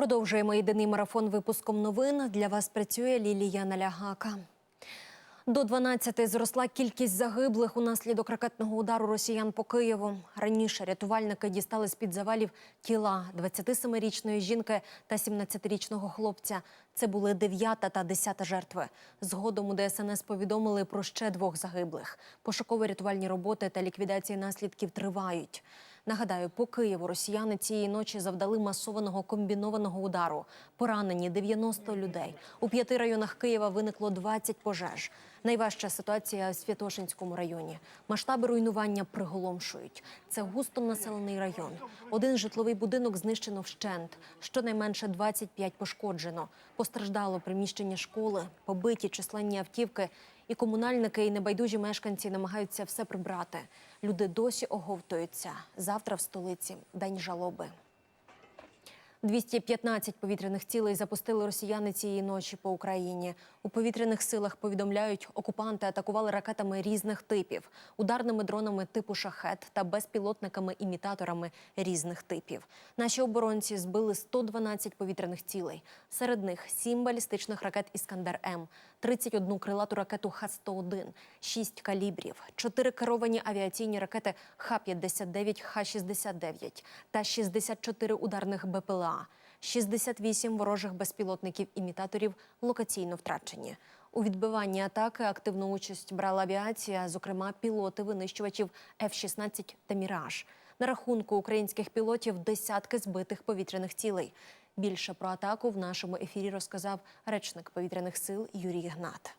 Продовжуємо єдиний марафон випуском новин. Для вас працює Лілія Налягака. До 12 зросла кількість загиблих унаслідок ракетного удару росіян по Києву. Раніше рятувальники дістали з-під завалів тіла 27-річної жінки та 17-річного хлопця. Це були 9 та 10 жертви. Згодом у ДСНС повідомили про ще двох загиблих. Пошуково-рятувальні роботи та ліквідації наслідків тривають. Нагадаю, по Києву росіяни цієї ночі завдали масованого комбінованого удару. Поранені 90 людей. У п'яти районах Києва виникло 20 пожеж. Найважча ситуація в Святошинському районі. Масштаби руйнування приголомшують. Це густонаселений район. Один житловий будинок знищено вщент. Щонайменше 25 пошкоджено. Постраждало приміщення школи, побиті численні автівки. І комунальники, і небайдужі мешканці намагаються все прибрати. Люди досі оговтуються. Завтра в столиці день жалоби. 215 повітряних цілей запустили росіяни цієї ночі по Україні. У повітряних силах повідомляють, окупанти атакували ракетами різних типів, ударними дронами типу шахет та безпілотниками-імітаторами різних типів. Наші оборонці збили 112 повітряних цілей. Серед них 7 балістичних ракет Іскандер М, 31 крилату ракету Х-101, 6 калібрів, 4 керовані авіаційні ракети Х-59, Х-69 та 64 ударних БПЛА. 68 ворожих безпілотників-імітаторів локаційно втрачені. У відбиванні атаки активну участь брала авіація, зокрема пілоти винищувачів F-16 та Міраж. На рахунку українських пілотів десятки збитих повітряних цілей. Більше про атаку в нашому ефірі розказав речник повітряних сил Юрій Гнат.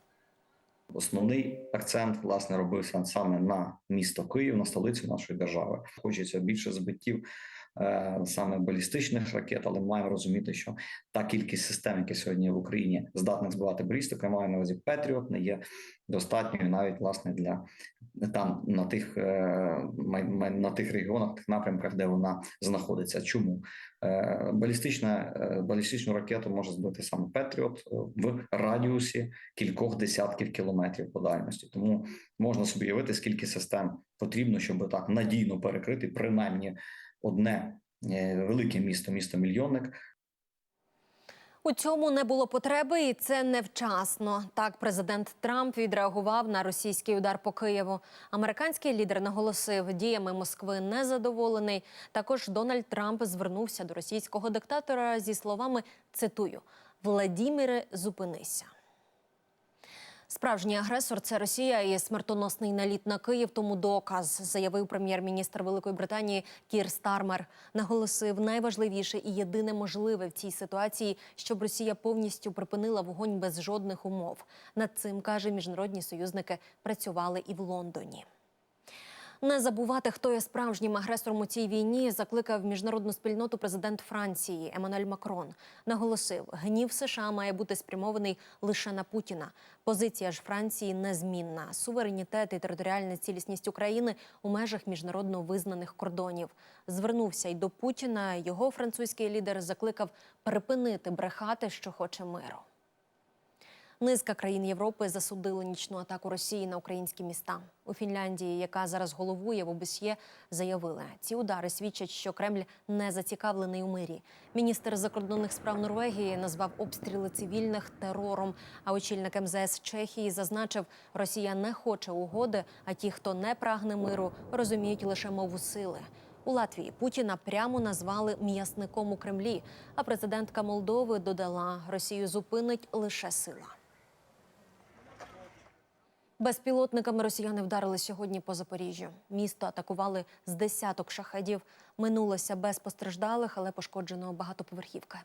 Основний акцент власне робився саме на місто Київ, на столицю нашої держави. Хочеться більше збиттів саме балістичних ракет, але маємо розуміти, що та кількість систем, які сьогодні в Україні здатних збивати балістику, я маю на увазі Петріот, не є достатньою навіть власне для там на тих е, на тих регіонах, тих напрямках, де вона знаходиться. Чому Е, балістична е, балістичну ракету може збити саме Петріот е, в радіусі кількох десятків кілометрів по дальності. Тому можна собі уявити, скільки систем потрібно, щоб так надійно перекрити принаймні одне е, велике місто, місто мільйонник, У цьому не було потреби, і це невчасно. Так, президент Трамп відреагував на російський удар по Києву. Американський лідер наголосив, діями Москви незадоволений. Також Дональд Трамп звернувся до російського диктатора зі словами цитую: Владіміре, зупинися. Справжній агресор це Росія і смертоносний наліт на Київ. Тому доказ заявив прем'єр-міністр Великої Британії Кір Стармер. Наголосив найважливіше і єдине можливе в цій ситуації, щоб Росія повністю припинила вогонь без жодних умов. Над цим каже міжнародні союзники працювали і в Лондоні. Не забувати, хто є справжнім агресором у цій війні, закликав міжнародну спільноту президент Франції Еммануель Макрон. Наголосив, гнів США має бути спрямований лише на Путіна. Позиція ж Франції незмінна. Суверенітет і територіальна цілісність України у межах міжнародно визнаних кордонів. Звернувся й до Путіна. Його французький лідер закликав припинити брехати, що хоче миру. Низка країн Європи засудили нічну атаку Росії на українські міста. У Фінляндії, яка зараз головує в ОБСЄ, заявили, ці удари свідчать, що Кремль не зацікавлений у мирі. Міністр закордонних справ Норвегії назвав обстріли цивільних терором. А очільник МЗС Чехії зазначив, Росія не хоче угоди, а ті, хто не прагне миру, розуміють лише мову сили. У Латвії Путіна прямо назвали м'ясником у Кремлі. А президентка Молдови додала, Росію зупинить лише сила. Безпілотниками росіяни вдарили сьогодні по Запоріжжю. Місто атакували з десяток шахедів. Минулося без постраждалих, але пошкоджено багатоповерхівка.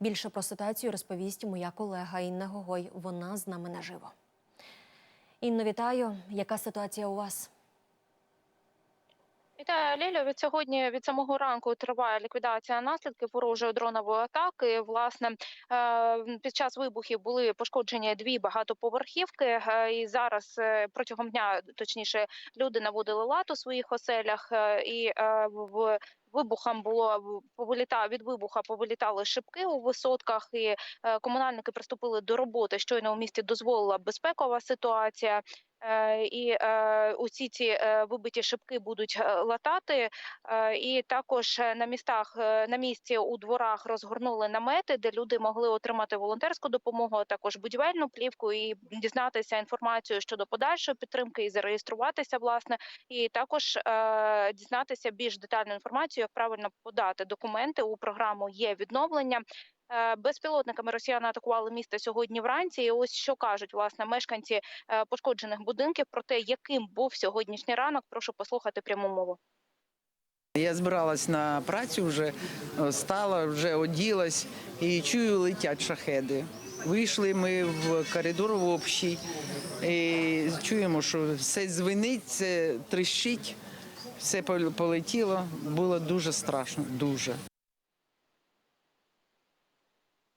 Більше про ситуацію розповість моя колега Інна Гогой. Вона з нами наживо. Інно, вітаю. Яка ситуація у вас? Вітаю, Лілю. Від сьогодні від самого ранку триває ліквідація наслідків ворожої дронової атаки. Власне, е, під час вибухів були пошкоджені дві багатоповерхівки. е, І зараз е, протягом дня, точніше, люди наводили лад у своїх оселях, і в вибухам було повиліта від вибуха повилітали шибки у висотках, і комунальники приступили до роботи. Щойно у місті дозволила безпекова ситуація. Е, І е, усі ці е, вибиті шибки будуть латати. І також на містах на місці у дворах розгорнули намети, де люди могли отримати волонтерську допомогу, а також будівельну плівку і дізнатися інформацію щодо подальшої підтримки і зареєструватися, власне, і також дізнатися більш детальну інформацію, як правильно подати документи у програму є відновлення. Е, Безпілотниками росіяни атакували місто сьогодні вранці. І ось що кажуть власне мешканці е, пошкоджених будинків про те, яким був сьогоднішній ранок. Прошу послухати пряму мову. Я збиралась на працю вже, е, стала, вже оділась і чую, летять шахеди. Вийшли ми в коридор в общий і чуємо, що все дзвенить, все тріщить, все полетіло. Було дуже страшно, дуже.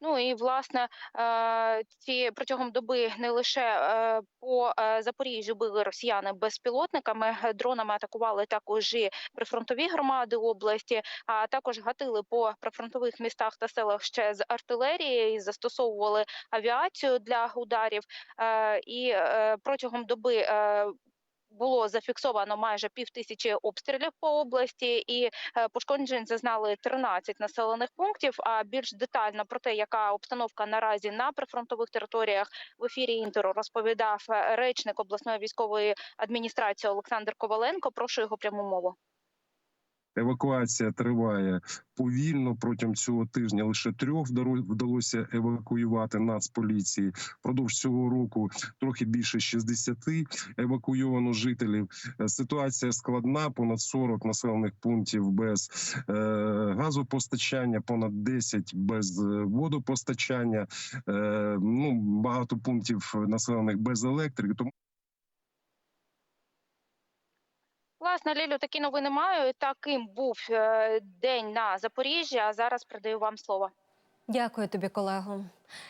Ну і власне е, ці протягом доби не лише е, по е, Запоріжжю били росіяни безпілотниками, дронами атакували також і прифронтові громади області, а також гатили по прифронтових містах та селах ще з артилерії і застосовували авіацію для ударів. І протягом доби. Було зафіксовано майже пів тисячі обстрілів по області, і е, пошкоджень зазнали 13 населених пунктів. А більш детально про те, яка обстановка наразі на прифронтових територіях в ефірі інтеру розповідав е, речник обласної військової адміністрації Олександр Коваленко. Прошу його пряму мову. Евакуація триває повільно. Протягом цього тижня лише трьох вдалося евакуювати Нацполіції. Впродовж цього року трохи більше 60 евакуйовано жителів. Е, Ситуація складна. Понад 40 населених пунктів без е, газопостачання, понад 10 без е, водопостачання. Ну багато пунктів населених без електрики. Тому Власне, Лілю, такі новини маю. Таким був е, день на Запоріжжі. А зараз передаю вам слово. Дякую тобі, колего.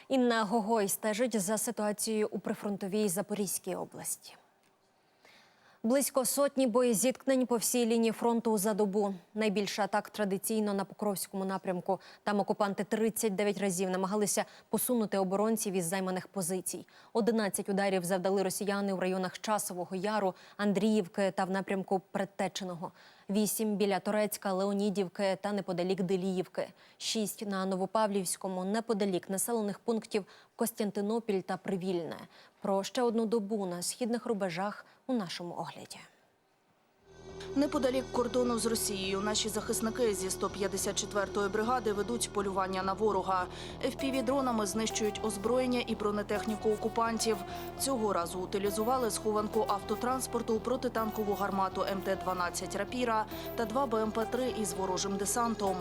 Інна Гогой стежить за ситуацією у прифронтовій Запорізькій області. Близько сотні боєзіткнень по всій лінії фронту за добу. Найбільше атак традиційно на Покровському напрямку. Там окупанти 39 разів намагалися посунути оборонців із займаних позицій. 11 ударів завдали росіяни у районах Часового Яру, Андріївки та в напрямку Предтеченого. Вісім біля Торецька, Леонідівки та неподалік Деліївки. Шість на Новопавлівському, неподалік населених пунктів Костянтинопіль та Привільне. Про ще одну добу на східних рубежах у нашому огляді. Неподалік кордону з Росією наші захисники зі 154-ї бригади ведуть полювання на ворога. FPV-дронами знищують озброєння і бронетехніку окупантів. Цього разу утилізували схованку автотранспорту, протитанкову гармату МТ-12 «Рапіра» та два БМП-3 із ворожим десантом.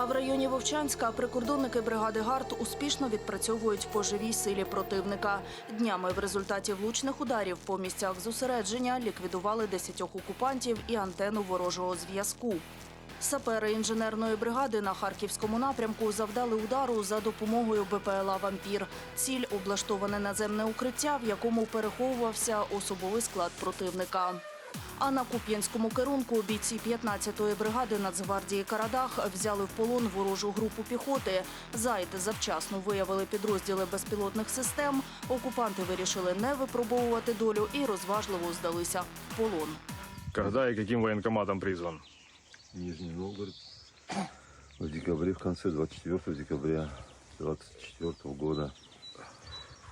А в районі Вовчанська прикордонники бригади ГАРД успішно відпрацьовують по живій силі противника. Днями в результаті влучних ударів по місцях зосередження ліквідували 10 окупантів і антенну ворожого зв'язку. Сапери інженерної бригади на харківському напрямку завдали удару за допомогою БПЛА «Вампір». Ціль – облаштоване наземне укриття, в якому переховувався особовий склад противника. А на Куп'янському керунку бійці 15-ї бригади Нацгвардії Карадах взяли в полон ворожу групу піхоти. Зайти завчасно виявили підрозділи безпілотних систем. Окупанти вирішили не випробовувати долю і розважливо здалися в полон. Когда и каким военкоматом призван? Нижний Новгород в декабре, в конце 24 декабря 24 года.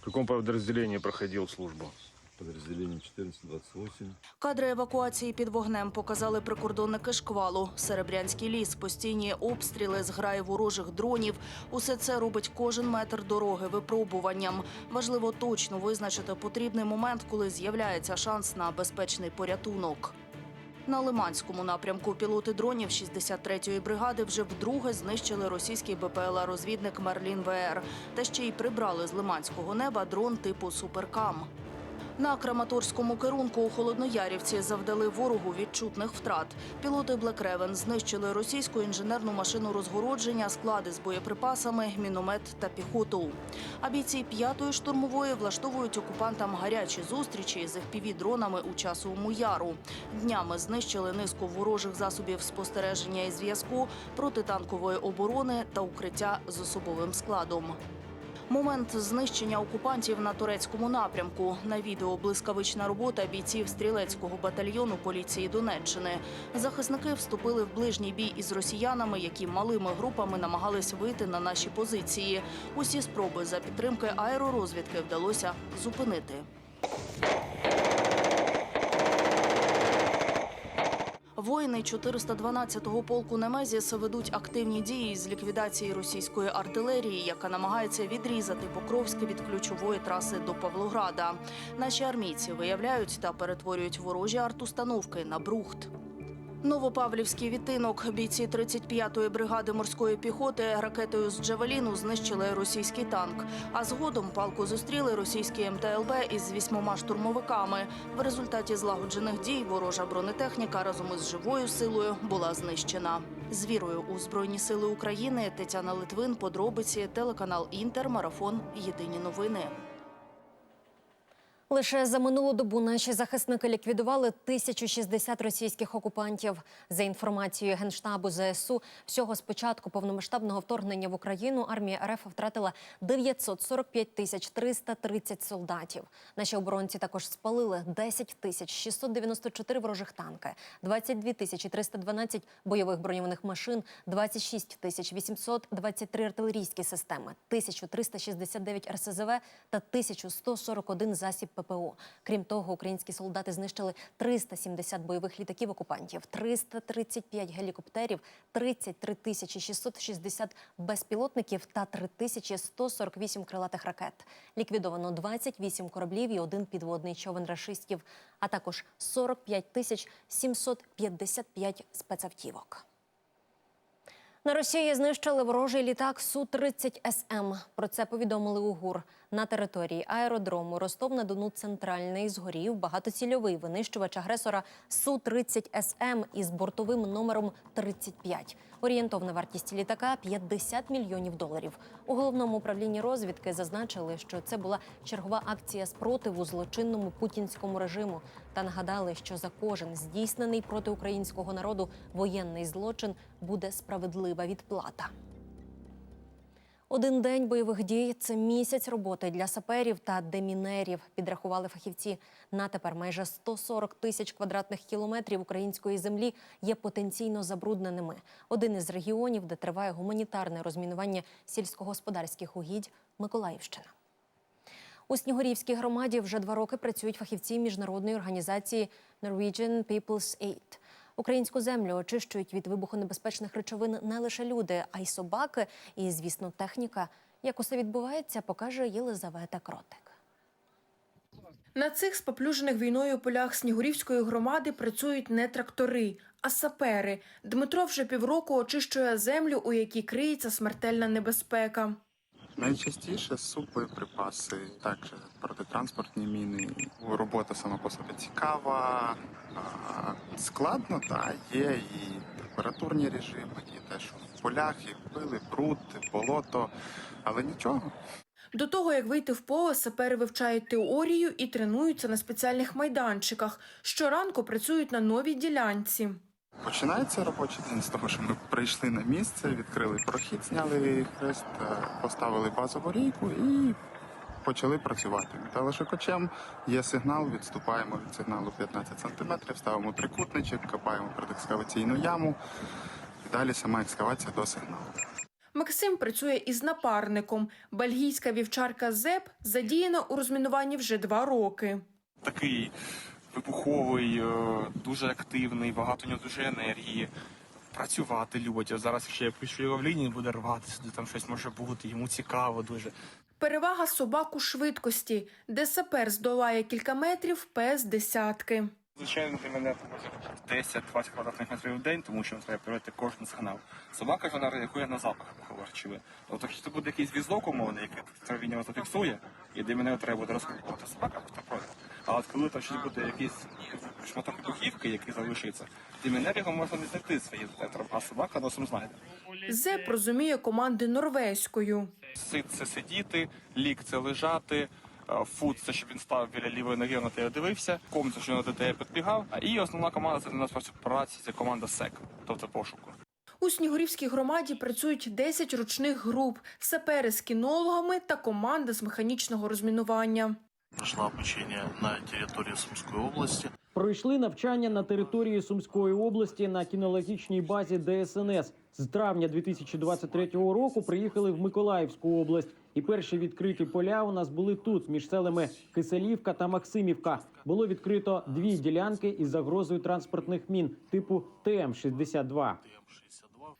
В каком подразделении проходил службу? Подразделение 1428. Кадри евакуації під вогнем показали прикордонники шквалу. Серебрянський ліс, постійні обстріли, зграї ворожих дронів. Усе це робить кожен метр дороги випробуванням. Важливо точно визначити потрібний момент, коли з'являється шанс на безпечний порятунок. На Лиманському напрямку пілоти дронів 63-ї бригади вже вдруге знищили російський БПЛА-розвідник Мерлін ВР. Та ще й прибрали з лиманського неба дрон типу Суперкам. На Краматорському керунку у Холодноярівці завдали ворогу відчутних втрат. Пілоти Raven знищили російську інженерну машину розгородження, склади з боєприпасами, міномет та піхоту. А бійці п'ятої штурмової влаштовують окупантам гарячі зустрічі з FPV-дронами у часовому яру. Днями знищили низку ворожих засобів спостереження і зв'язку, протитанкової оборони та укриття з особовим складом. Момент знищення окупантів на турецькому напрямку. На відео блискавична робота бійців стрілецького батальйону поліції Донеччини. Захисники вступили в ближній бій із росіянами, які малими групами намагались вийти на наші позиції. Усі спроби за підтримки аеророзвідки вдалося зупинити. Воїни 412-го полку Немезіс ведуть активні дії з ліквідації російської артилерії, яка намагається відрізати Покровське від ключової траси до Павлограда. Наші армійці виявляють та перетворюють ворожі артустановки на брухт. Новопавлівський відтинок. Бійці 35-ї бригади морської піхоти ракетою з Джавеліну знищили російський танк. А згодом палку зустріли російські МТЛБ із вісьмома штурмовиками. В результаті злагоджених дій ворожа бронетехніка разом із живою силою була знищена. З вірою у Збройні Сили України Тетяна Литвин, подробиці, телеканал Інтер, марафон. Єдині новини. Лише за минулу добу наші захисники ліквідували 1060 російських окупантів. За інформацією генштабу ЗСУ, всього з початку повномасштабного вторгнення в Україну армія РФ втратила 945 тисяч 330 солдатів. Наші оборонці також спалили 10 тисяч 694 ворожих танки, 22 тисячі 312 бойових броньованих машин, 26 тисяч 823 артилерійські системи, 1369 РСЗВ та 1141 засіб ППО. Крім того, українські солдати знищили 370 бойових літаків окупантів, 335 гелікоптерів, 33 тисячі 660 безпілотників та 3148 крилатих ракет. Ліквідовано 28 кораблів і один підводний човен рашистів, а також 45 тисяч 755 спецавтівок. На Росії знищили ворожий літак Су-30СМ. Про це повідомили у ГУР. На території аеродрому Ростов-на-Дону центральний згорів багатоцільовий винищувач агресора Су-30СМ із бортовим номером 35. Орієнтовна вартість літака 50 мільйонів доларів. У головному управлінні розвідки зазначили, що це була чергова акція спротиву злочинному путінському режиму та нагадали, що за кожен здійснений проти українського народу воєнний злочин буде справедлива відплата. Один день бойових дій це місяць роботи для саперів та демінерів. Підрахували фахівці. На тепер майже 140 тисяч квадратних кілометрів української землі є потенційно забрудненими. Один із регіонів, де триває гуманітарне розмінування сільськогосподарських угідь Миколаївщина. У Снігурівській громаді вже два роки працюють фахівці міжнародної організації Norwegian People's Aid. Українську землю очищують від вибухонебезпечних речовин не лише люди, а й собаки, і, звісно, техніка. Як усе відбувається, покаже Єлизавета Кротик. На цих споплюжених війною полях Снігурівської громади працюють не трактори, а сапери. Дмитро вже півроку очищує землю, у якій криється смертельна небезпека. Найчастіше суббоєприпаси, також протитранспортні міни. Робота сама по собі цікава, складно, та є і температурні режими, і те, що в полях, і пили, бруд, болото, але нічого. До того, як вийти в поле, сапери вивчають теорію і тренуються на спеціальних майданчиках. Щоранку працюють на новій ділянці. Починається робочий день з того, що ми прийшли на місце, відкрили прохід, зняли хрест, е, поставили базову рейку і почали працювати. Металошукачем є сигнал, відступаємо від сигналу 15 см, ставимо трикутничок, копаємо предекскаваційну яму. І далі сама екскавація до сигналу. Максим працює із напарником. Бельгійська вівчарка Зеп задіяна у розмінуванні вже два роки. такий вибуховий, е, дуже активний, багато у нього дуже енергії. Працювати любить. Зараз ще пишу його в лінії, буде рватися, де там щось може бути. Йому цікаво дуже. Перевага собак у швидкості, де сапер здолає кілька метрів, пес десятки. Звичайно, для мене це може 10-20 квадратних метрів в день, тому що треба перевірити кожен сигнал. Собака ж вона реагує на запах харчовий. Тобто, якщо це буде якийсь візок умовний, який травіння зафіксує, і де мене треба буде розкрити собака, то пройде. А от коли там щось буде якийсь шматок вибухівки, який залишиться, димінер його можна не знайти своїм детектором, а собака носом знайде. Зеп розуміє команди норвезькою. Сит це сидіти, лік це лежати. Фут це щоб він став біля лівої ноги на тебе дивився, ком це що до тебе підбігав. І основна команда це для нас праці це команда СЕК, тобто пошуку. У Снігурівській громаді працюють 10 ручних груп, сапери з кінологами та команда з механічного розмінування. Прошла обучение на территории Сумской области. Пройшли навчання на території Сумської області на кінологічній базі ДСНС. З травня 2023 року приїхали в Миколаївську область. І перші відкриті поля у нас були тут, між селами Киселівка та Максимівка. Було відкрито дві ділянки із загрозою транспортних мін типу ТМ-62.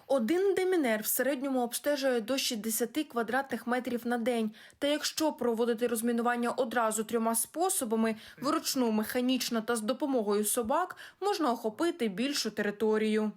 Один демінер в середньому обстежує до 60 квадратних метрів на день. Та якщо проводити розмінування одразу трьома способами вручну, механічно та з допомогою собак, можна охопити більшу територію.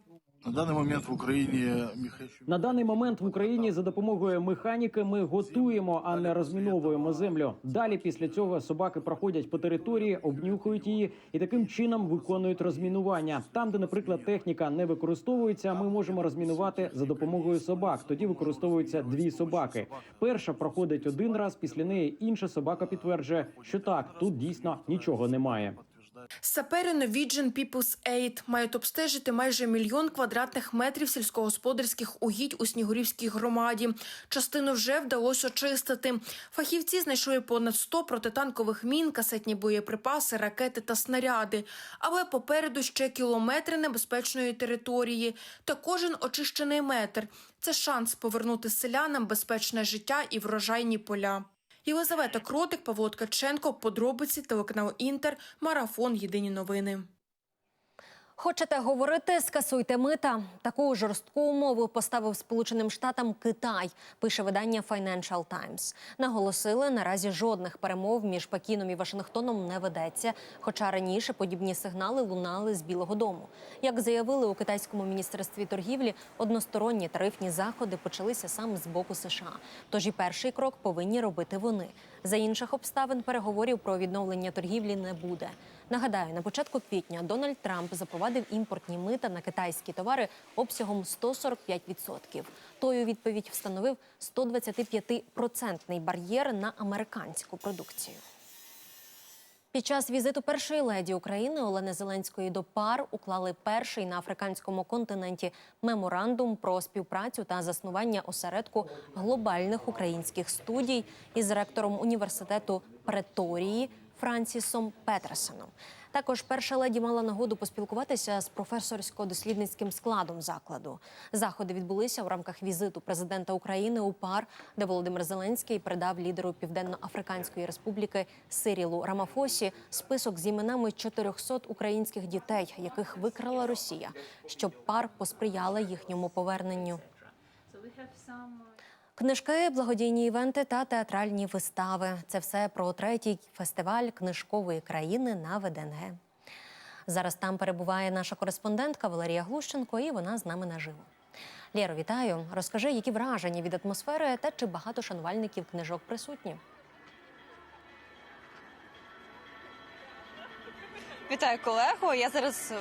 На данный момент в механизм На даний момент в Україні за допомогою механіки ми готуємо, а не розміновуємо землю. Далі після цього собаки проходять по території, обнюхують її і таким чином виконують розмінування. Там, де, наприклад, техніка не використовується, ми можемо розмінувати за допомогою собак. Тоді використовуються дві собаки. Перша проходить один раз, після неї інша собака підтверджує, що так, тут дійсно нічого немає. Сапери Norwegian People's Aid мають обстежити майже мільйон квадратних метрів сільськогосподарських угідь у Снігурівській громаді. Частину вже вдалося очистити. Фахівці знайшли понад 100 протитанкових мін, касетні боєприпаси, ракети та снаряди. Але попереду ще кілометри небезпечної території. Та кожен очищений метр це шанс повернути селянам безпечне життя і врожайні поля. Єлизавета Кротик, Павло Ткаченко, подробиці, телеканал Інтер, марафон. Єдині новини. Хочете говорити, скасуйте мита. Таку жорстку умову поставив Сполученим Штатам Китай. Пише видання Financial Times. Наголосили, наразі жодних перемов між Пекіном і Вашингтоном не ведеться. Хоча раніше подібні сигнали лунали з Білого Дому. Як заявили у китайському міністерстві торгівлі, односторонні тарифні заходи почалися саме з боку США. Тож і перший крок повинні робити вони. За інших обставин переговорів про відновлення торгівлі не буде. Нагадаю, на початку квітня Дональд Трамп запровадив імпортні мита на китайські товари обсягом 145%. Той у відповідь встановив 125% бар'єр на американську продукцію. Під час візиту першої леді України Олени Зеленської до пар уклали перший на африканському континенті меморандум про співпрацю та заснування осередку глобальних українських студій із ректором університету Преторії Франсісом Петерсоном. Також перша леді мала нагоду поспілкуватися з професорсько-дослідницьким складом закладу. Заходи відбулися у рамках візиту президента України у пар, де Володимир Зеленський передав лідеру Південно-Африканської Республіки Сирілу Рамафосі список з іменами 400 українських дітей, яких викрала Росія, щоб пар посприяла їхньому поверненню. Книжки, благодійні івенти та театральні вистави це все про третій фестиваль книжкової країни на ВДНГ. Зараз там перебуває наша кореспондентка Валерія Глущенко, і вона з нами наживо. Лєро, вітаю. Розкажи, які враження від атмосфери та чи багато шанувальників книжок присутні? Вітаю колего. Я зараз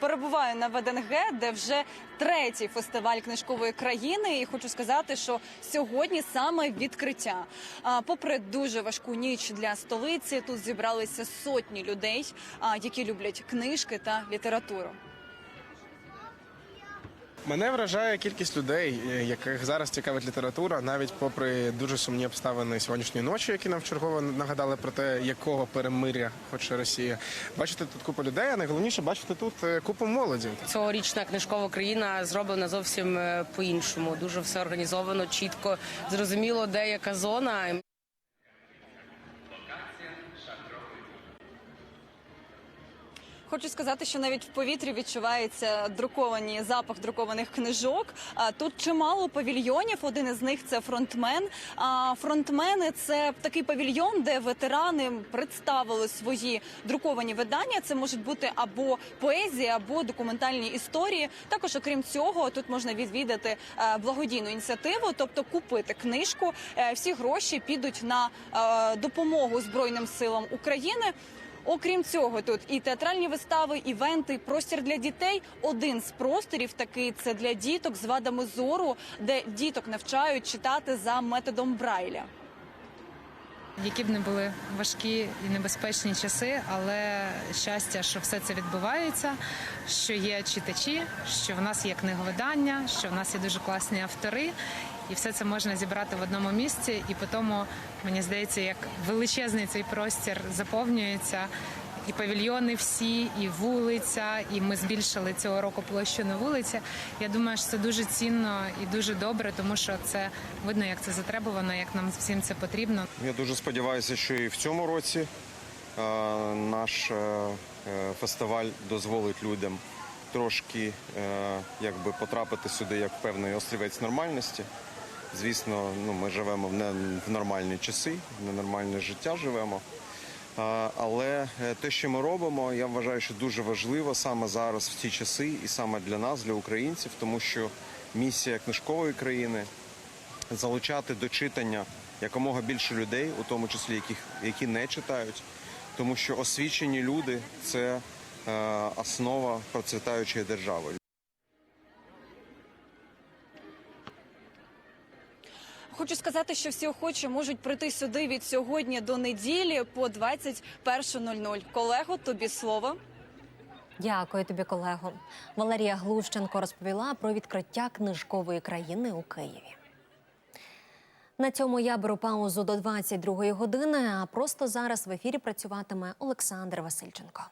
перебуваю на ВДНГ, де вже третій фестиваль книжкової країни. І хочу сказати, що сьогодні саме відкриття. Попри дуже важку ніч для столиці, тут зібралися сотні людей, які люблять книжки та літературу. Мене вражає кількість людей, е, яких зараз цікавить література, навіть попри дуже сумні обставини сьогоднішньої ночі, які нам вчергово нагадали про те, якого перемиря хоче Росія. Бачите тут купу людей, а найголовніше бачити тут е, купу молоді. Цьогорічна книжкова країна зроблена зовсім е, по-іншому. Дуже все організовано, чітко, зрозуміло, де яка зона. Хочу сказати, що навіть в повітрі відчувається друковані запах друкованих книжок. Тут чимало павільйонів. Один із них це фронтмен. Фронтмени це такий павільйон, де ветерани представили свої друковані видання. Це можуть бути або поезія, або документальні історії. Також, окрім цього, тут можна відвідати е, благодійну ініціативу, тобто купити книжку. Е, Всі гроші підуть на е, допомогу Збройним силам України. Окрім цього, тут і театральні вистави, івенти, простір для дітей. Один з просторів такий це для діток з вадами зору, де діток навчають читати за методом Брайля. Які б не були важкі і небезпечні часи, але щастя, що все це відбувається, що є читачі, що в нас є книговидання, що в нас є дуже класні автори, і все це можна зібрати в одному місці. І по тому мені здається, як величезний цей простір заповнюється. І павільйони всі, і вулиця, і ми збільшили цього року площу на вулиці. Я думаю, що це дуже цінно і дуже добре, тому що це видно, як це затребувано, як нам всім це потрібно. Я дуже сподіваюся, що і в цьому році е, наш е, е, фестиваль дозволить людям трошки якби потрапити сюди як певний острівець нормальності. Звісно, ну ми живемо в не в нормальні часи, в ненормальне життя живемо. Але е, те, що ми робимо, я вважаю, що дуже важливо саме зараз в ці часи, і саме для нас, для українців, тому що місія книжкової країни залучати до читання якомога більше людей, у тому числі яких які не читають, тому що освічені люди це е, основа процвітаючої держави. Хочу сказати, що всі охочі можуть прийти сюди від сьогодні до неділі по 21.00. Колего, тобі слово. Дякую тобі, колего. Валерія Глущенко розповіла про відкриття книжкової країни у Києві. На цьому я беру паузу до 22-ї години. А просто зараз в ефірі працюватиме Олександр Васильченко.